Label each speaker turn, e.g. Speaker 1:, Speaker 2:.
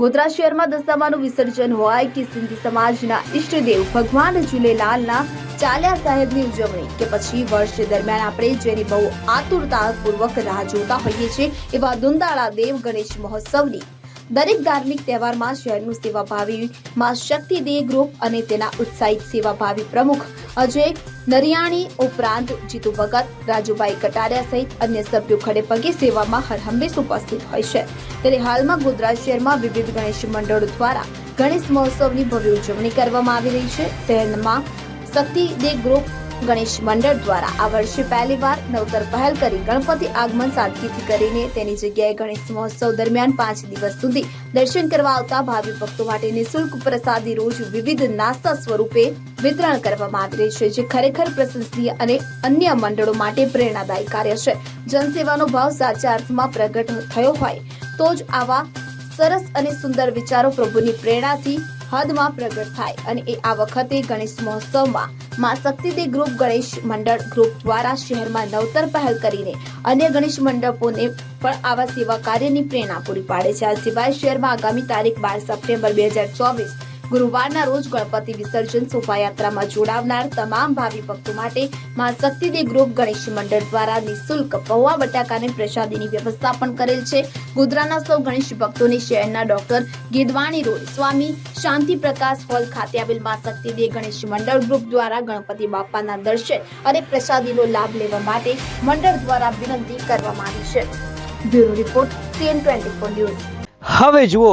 Speaker 1: ગોધરા શહેરમાં દશામાનું વિસર્જન હોય કે સિંધી સમાજના ઈષ્ટદેવ ભગવાન ઝૂલેલાલના ચાલ્યા સાહેબની ઉજવણી કે પછી વર્ષ દરમિયાન આપણે જેની બહુ આતુરતાપૂર્વક રાહ જોતા હોઈએ છીએ એવા દુંદાળા દેવ ગણેશ મહોત્સવની. દરેક ધાર્મિક તહેવારમાં શહેરનું સેવાભાવી માં શક્તિ દે ગ્રુપ અને તેના ઉત્સાહિત સેવાભાવી પ્રમુખ અજય નરિયાણી ઉપરાંત જીતુ ભગત, રાજુભાઈ કટારિયા સહિત અન્ય સભ્યો ખડે પગે સેવામાં હરહંમેશ ઉપસ્થિત હોય છે. ત્યારે હાલમાં ગોધરા શહેરમાં વિવિધ ગણેશ મંડળો દ્વારા ગણેશ મહોત્સવની ભવ્ય ઉજવણી કરવામાં આવી રહી છે. શહેરમાં શક્તિ દે ગ્રુપ ગણેશ મંડળ દ્વારા આ વર્ષે પહેલીવાર નવતર પહેલ કરી ગણપતિ આગમન સાદગીથી કરીને તેની જગ્યાએ ગણેશ મહોત્સવ દરમિયાન પાંચ દિવસ સુધી દર્શન કરવા આવતા ભાવિ ભક્તો માટે નિઃશુલ્ક પ્રસાદી રોજ વિવિધ નાસ્તા સ્વરૂપે વિતરણ કરવામાં આવી રહ્યું છે, જે ખરેખર પ્રશંસનીય અને અન્ય મંડળો માટે પ્રેરણાદાયી કાર્ય છે. જનસેવાનો ભાવ સાચા અર્થમાં પ્રગટ થયો હોય તો જ આવા સરસ અને સુંદર વિચારો પ્રભુની પ્રેરણાથી હદમાં પ્રગટ થાય અને એ આ વખતે ગણેશ મહોત્સવમાં માં શક્તિદે ગ્રુપ, ગણેશ મંડળ ગ્રુપ દ્વારા શહેરમાં નવતર પહેલ કરીને અન્ય ગણેશ મંડપોને પણ આવા સેવા કાર્યની પ્રેરણા પૂરી પાડે છે. આ સિવાય શહેરમાં આગામી તારીખ બાર સપ્ટેમ્બર બે હજાર ચોવીસ ગુરુવારના રોજ ગણપતિ વિસર્જન શોભાયાત્રામાં જોડાવનાર તમામ ભાવિ ભક્તો માટે માં શક્તિદેવ ગ્રુપ ગણેશ મંડળ દ્વારા નિઃશુલ્ક પૌવા બટાકાની પ્રસાદીની વ્યવસ્થા પણ કરેલ છે. ગોધરાના સૌ ગણેશ ભક્તોને શહેરના doctor Gidwani road, Swami Shanti Prakash hall ખાતે આવેલમાં શક્તિદેવ ગણેશ મંડળ ગ્રુપ દ્વારા ગણપતિ બાપાના દર્શન અને પ્રસાદીનો લાભ લેવા માટે મંડળ દ્વારા વિનંતી કરવામાં આવી છે. Bureau report, CN twenty four news.
Speaker 2: હવે જુઓ